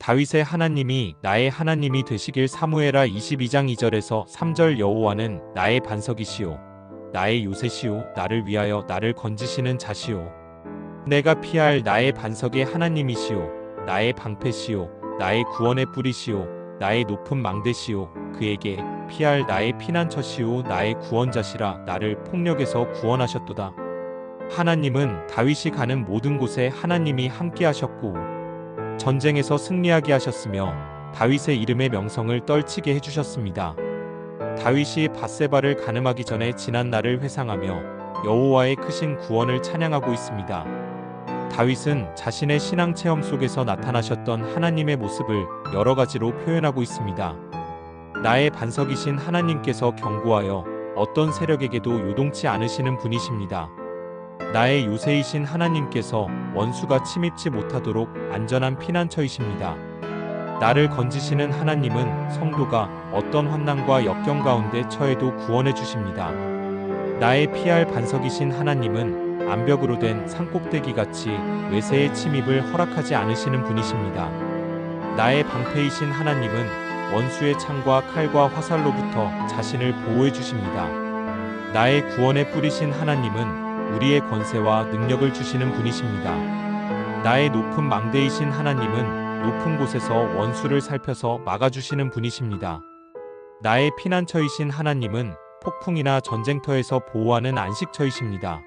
다윗의 하나님이 나의 하나님이 되시길 사무엘하 22장 2절에서 3절 여호와는 나의 반석이시요 나의 요새시요 나를 위하여 나를 건지시는 자시요 내가 피할 나의 반석의 하나님이시요 나의 방패시요 나의 구원의 뿌리시요 나의 높은 망대시요 그에게 피할 나의 피난처시요 나의 구원자시라 나를 폭력에서 구원하셨도다. 하나님은 다윗이 가는 모든 곳에 하나님이 함께하셨고 전쟁에서 승리하게 하셨으며 다윗의 이름의 명성을 떨치게 해주셨습니다. 다윗이 바세바를 가늠하기 전에 지난 날을 회상하며 여호와의 크신 구원을 찬양하고 있습니다. 다윗은 자신의 신앙 체험 속에서 나타나셨던 하나님의 모습을 여러 가지로 표현하고 있습니다. 나의 반석이신 하나님께서 경고하여 어떤 세력에게도 요동치 않으시는 분이십니다. 나의 요새이신 하나님께서 원수가 침입치 못하도록 안전한 피난처이십니다. 나를 건지시는 하나님은 성도가 어떤 환난과 역경 가운데 처해도 구원해 주십니다. 나의 피할 반석이신 하나님은 암벽으로 된 산꼭대기 같이 외세의 침입을 허락하지 않으시는 분이십니다. 나의 방패이신 하나님은 원수의 창과 칼과 화살로부터 자신을 보호해 주십니다. 나의 구원에 뿌리신 하나님은 우리의 권세와 능력을 주시는 분이십니다. 나의 높은 망대이신 하나님은 높은 곳에서 원수를 살펴서 막아주시는 분이십니다. 나의 피난처이신 하나님은 폭풍이나 전쟁터에서 보호하는 안식처이십니다.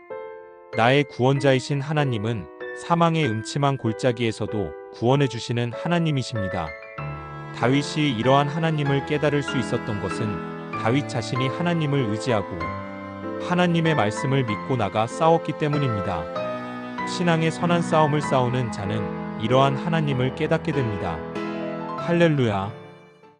나의 구원자이신 하나님은 사망의 음침한 골짜기에서도 구원해 주시는 하나님이십니다. 다윗이 이러한 하나님을 깨달을 수 있었던 것은 다윗 자신이 하나님을 의지하고 하나님의 말씀을 믿고 나가 싸웠기 때문입니다. 신앙의 선한 싸움을 싸우는 자는 이러한 하나님을 깨닫게 됩니다. 할렐루야.